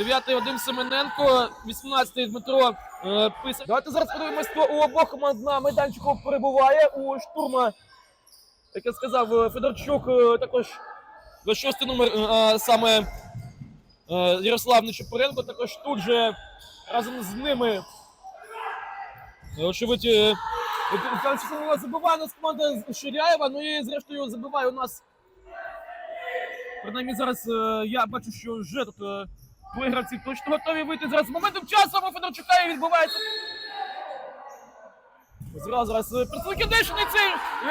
9-й Вадим Семененко, 18-й Дмитро е, Писар. Давайте зараз подивимось, хто у обох команд на майданчику перебуває. У штурма, як я сказав, е, Федорчук е, також 26 номер, е, а саме е, Ярослав Нечепоренко, також тут же разом з ними. е, Очевидь, е, нас забиває нас команда Ширяєва, ну і зрештою забиває у нас. Принаймні зараз е, я бачу, що вже тут е, двоє гравців точно готові вийти. Зараз моментом часу у Федорчука і відбувається. Зразу зараз е, представники е,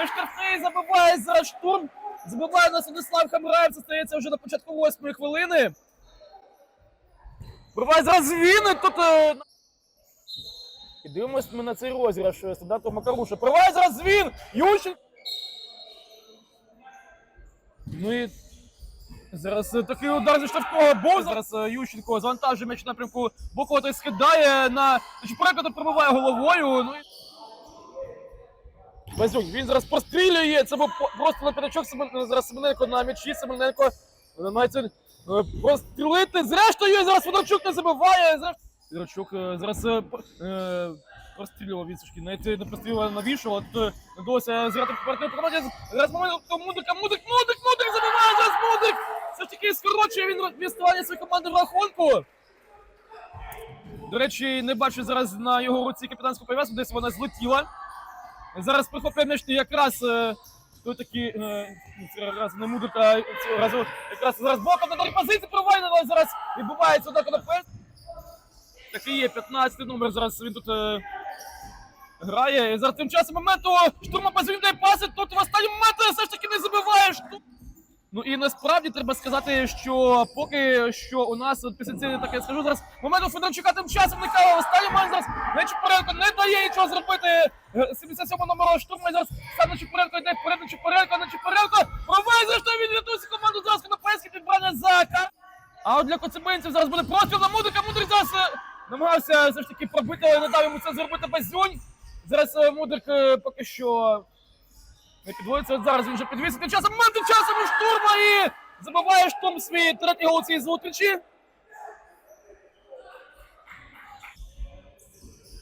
штрафний забиває зараз штурм. Забиває нас Владислав Хамраєв, це стається вже на початку восьмої хвилини. Пробиває зараз він тут. е, І дивимось ми на цей розіграш е, стандарту Макаруша. Пробиває зараз він! Ющенко! Ну і Зараз е, такий удар зі штрафного був. Зараз е, Ющенко завантажує м'яч напрямку боку, той скидає на Чепуренко тут пробиває головою. Ну. Базюк, він зараз прострілює. Це був просто на п'ятачок зараз Семененко на м'ячі. Семененко намагається е, прострілити. Зрештою, зараз Федорчук не забиває. Федорчук е, зараз е, е, прострілював він все-таки. Навіть не прострілював е, не вдалося зіграти по партнеру. Зараз момент Мудрика, Мудрик, Мудрик, Мудрик забиває зараз Мудрик! Все ж таки скорочує він відставання своєї команди в рахунку. До речі, не бачу зараз на його руці капітанську пов'язку, десь вона злетіла. Зараз прихоплює м'яч якраз е, той такий, е, разу не мудрика, цього разу якраз зараз боком на другій позиції провайна, зараз відбувається одна конопець. Такий є 15 номер, зараз він тут е, грає. І зараз тим часом моменту штурма позвільняє паси, тут в останній момент все ж таки не забиває штурм. Ну і насправді треба сказати, що поки що у нас от після цієї, так я скажу зараз, моменту Федорчука тим часом останній момент зараз Нечіпоренко не дає нічого зробити. Е, 77 номеру штурму і зараз сам Нечіпоренко йде вперед Нечіпоренко, Нечіпоренко пробиває, за що він рятується команду зараз Конопельський підбрання зака. А от для коцебинців зараз буде простріл на Мудрика, Мудрик зараз е, намагався все ж таки пробити, не дав йому це зробити Базюнь. Зараз е, Мудрик е, поки що не підводиться. Зараз він вже підвісить. Тим часом тим часом у штурма і забиває штурм свій третій гол цієї зустрічі.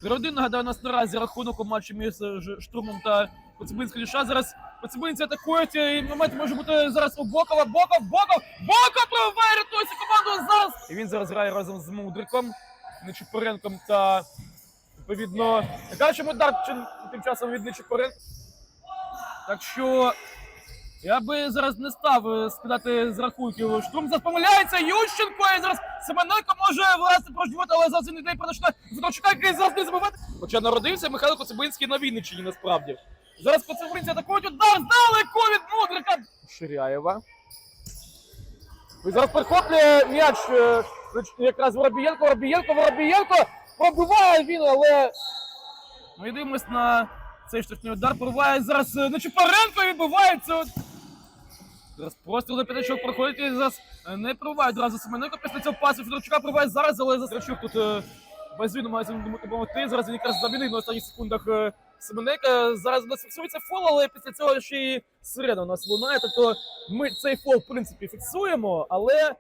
3-1, нагадаю, нас наразі рахунок у матчі між е, штурмом та Коцюбинською Ліша. Зараз Коцюбинці атакують, і момент може бути зараз у Бокова. Боков, Боков, Боков пробиває, рятується команду зараз. І він зараз грає разом з Мудриком, Нечипоренком та відповідно Гачем удар тим часом від Нечипоренка. Так що я би зараз не став е, скидати з рахунків. Штурм зараз помиляється. Ющенко і зараз Семененко може власне проживати, але зараз він йде продачна Федорчука, який зараз не забивати. Хоча народився Михайло Коцюбинський на Вінниччині насправді. Зараз Коцюбинці атакують удар здалеку від Мудрика. Ширяєва. І зараз перехоплює м'яч е, якраз Воробієнко, Воробієнко, Воробієнко. Пробиває він, але ми дивимось на цей штрафний удар. Пробиває зараз е, Нечипаренко відбувається. Зараз просто на п'ятачок проходить і зараз е, не пробиває одразу Семененко після цього пасу. Федорчука пробиває зараз, але Застрачук тут е, без вину має допомогти. Зараз він якраз замінив на останніх секундах Семененка. Зараз у нас фіксується фол, але після цього ще і сирена у нас лунає. Тобто ми цей фол, в принципі, фіксуємо, але